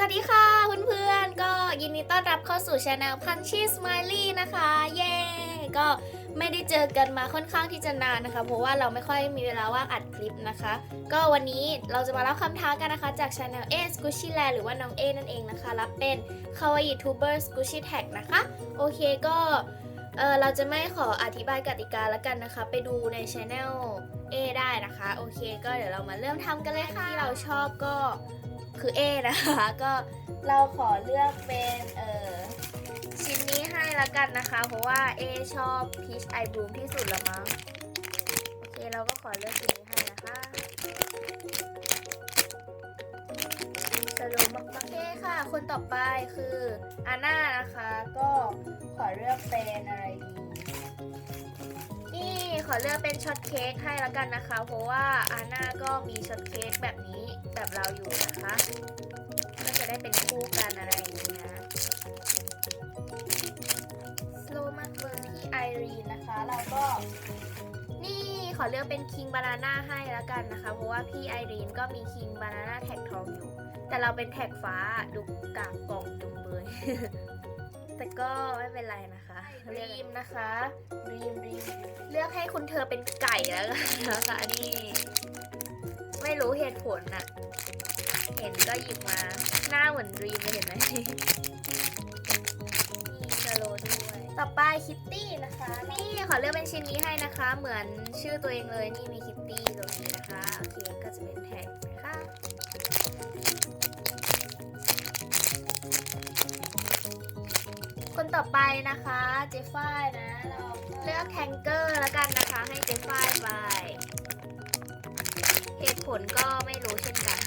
สวัสดีค่ะเพื่อนๆ ก็ยินดีต้อนรับเข้าสู่ช anel Punchy Smiley นะคะ เย้ก็ไม่ได้เจอกันมาค่อนข้างที่จะนานนะคะ เพราะว่าเราไม่ค่อยมีเวลาว่างอัดคลิปนะคะ ก็วันนี้เราจะมารับคำท้ากันนะคะจากช anel A Squishy Land หรือว่าน้องเอนั่นเองนะคะ รับเป็น Kawaii Tuber Squishy Tag นะคะ โอเคก็เออเราจะไม่ขออธิบายกติกาแล้วกันนะคะ ไปดูในช anel A ได้นะคะ โอเค ก็เดี๋ยวเรามาเริ่มทำกันเลยค่ะที่เราชอบก็ คือ A นะคะก็เราขอเลือกเป็นเออชิ้นนี้ให้ละกันนะคะ เพราะว่า A ชอบ Peach Eye Bloom ที่สุดละมั้งโอเคเราก็ขอเลือกชิ้นนี้ให้นะคะสโลว์มากๆโอเคค่ะ คนต่อไปคืออาน่านะคะ ก็ขอเลือกเป็นอะไรดี ขอเลือกเป็นช็อตเค้กให้ละกันนะคะ เพราะว่าอาน่าก็มีช็อตเค้กแบบนี้แบบเราอยู่นะคะ ก็จะได้เป็นคู่กันอะไรอย่างนี้นะสโลมากเลยที่ไอรีนนะคะเราก็นี่ขอเลือกเป็นคิงบานาน่าให้ละกันนะคะ เพราะว่าพี่ไอรีนก็มีคิงบานาน่าแท็กทองอยู่ แต่เราเป็นแท็กฟ้าดูกากกล่องจุงเบยแต่ก็ไม่เป็นไรนะคะรีมนะคะรีมรีมเลื อกให้คุณเธอเป็นไก่แล้วกันนะคะนี่ไม่รู้เหตุผลน่ะเห็นก็หยิบมา หน้าเหมือนรีมเลยเห็นไหมมีสโลด้วยต่อไปคิตตี้นะคะ นี่ขอเลือกเป็นชิ้นนี้ให้นะคะ เหมือนชื่อตัวเองเลยนี่มีคิตตี้ตรงนี้นะคะ โอเคก็จะเป็นแท็ก ต่อไปนะคะเจฟ้ายนะ เราเลือกแทงเกอร์แล้วกันนะคะ ให้เจฟ้ายไปเหตุผลก็ไม่รู้เช่นกัน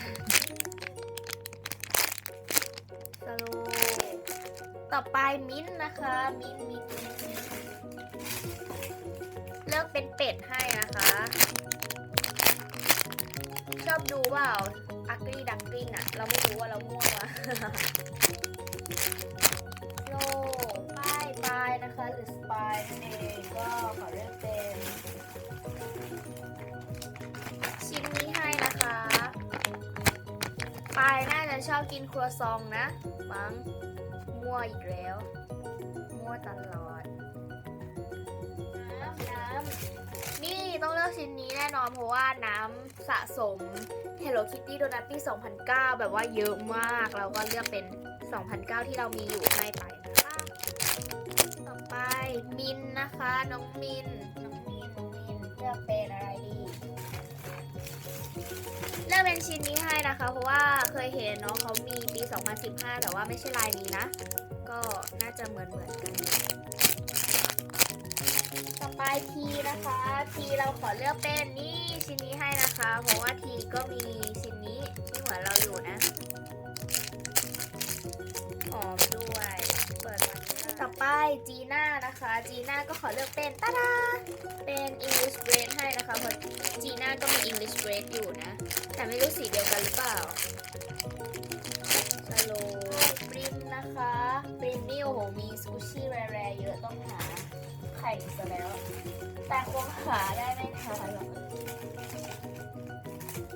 สโลว์ต่อไปมิ้นนะคะ มิ้นมิ้นเลือกเป็นเป็ดให้นะคะ ชอบดูเปล่าอักลี่ดักกิ้งอะเราไม่รู้ว่าเราม่วงวะ โลป้ายปลายนะคะหรือสปายนั่นเองก็ขอเลือกเป็นชิ้นนี้ให้นะคะปายน่าจะชอบกินครัวซองนะมั้งมั่วอีกแล้ว มั่วตลอดน้ำน้ำนี่ต้องเลือกชิ้นนี้แน่นอนเพราะว่าน้ำสะสม Hello Kitty Donut ปี 2009 แบบว่าเยอะมาก เราก็เลือกเป็น 2009 ที่เรามีอยู่ให้ไปนะคะต่อไป มินนะคะ น้องมิน น้องมินน้องมินเลือกเป็นอะไรดีเลือกเป็นชิ้นนี้ให้นะคะ เพราะว่าเคยเห็นน้องเขามีปี 2015 แต่ว่าไม่ใช่ลายนี้นะ ก็น่าจะเหมือนเหมือนกันต่อไปทีนะคะ ทีเราขอเลือกเป็นนี่ชิ้นนี้ให้นะคะ เพราะว่าทีก็มีชิ้นนี้ที่หมือนเราอยู่นะ ไปจีน่านะคะ จีน่าก็ขอเลือกเป็นตาดาเป็น English Bread ให้นะคะเพราะจีน่าก็มี English Bread อยู่นะ แต่ไม่รู้สีเดียวกันหรือเปล่าสโลปริมนะคะปริมนี่โอ้โหมีสกูชี่แรๆเยอะต้องหาไข่ซะแล้ว แต่คงหาได้ไม่ทันหรอก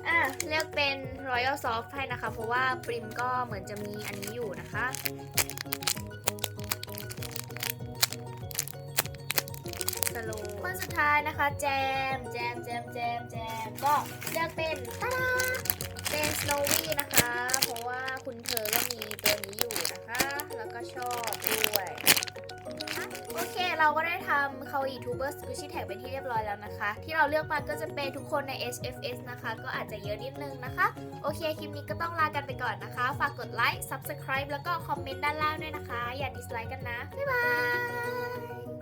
อะเลือกเป็น Royal Soft ให้นะคะ เพราะว่าปริมก็เหมือนจะมีอันนี้อยู่นะคะ สุดท้ายนะคะ แจม แจม แจม แจม แจม ก็เลือกเป็นตาดาเป็นสโนวี่นะคะ เพราะว่าคุณเธอก็มีตัวนี้อยู่นะคะ แล้วก็ชอบด้วยโอเค เราก็ได้ทำเขาอีทูเบอร์สกูชี่แท็กเป็นที่เรียบร้อยแล้วนะคะ ที่เราเลือกมาก็จะเป็นทุกคนใน HFS นะคะ ก็อาจจะเยอะนิดนึงนะคะ โอเค คลิปนี้ก็ต้องลากันไปก่อนนะคะ ฝากกดไลค์ Subscribe แล้วก็คอมเมนต์ด้านล่างด้วยนะคะ อย่าดิสไลค์กันนะ บ๊ายบาย